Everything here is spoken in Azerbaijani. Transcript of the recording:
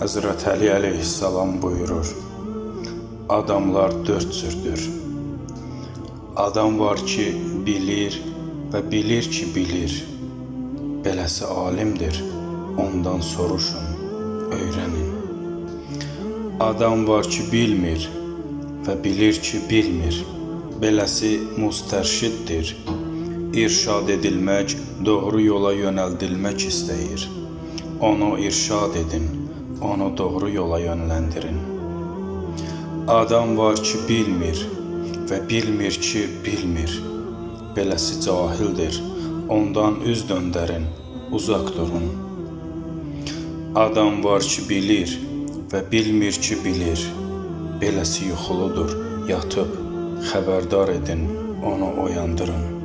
Həzrət Əli əleyhissalam buyurur: Adamlar dörd cürdür. Adam var ki, bilir və bilir ki, bilir. Beləsi alimdir. Ondan soruşun, öyrənin. Adam var ki, bilmir və bilir ki, bilmir. Beləsi mustərşiddir. İrşad edilmək, doğru yola yönəldilmək istəyir. Onu irşad edin, onu doğru yola yönləndirin. Adam var ki, bilmir və bilmir ki, bilmir. Beləsi cahildir. Ondan üz döndərin, uzaq durun. Adam var ki, bilir və bilmir ki, bilir. Beləsi yuxuludur, yatıb. Xəbərdar edin, onu oyandırın.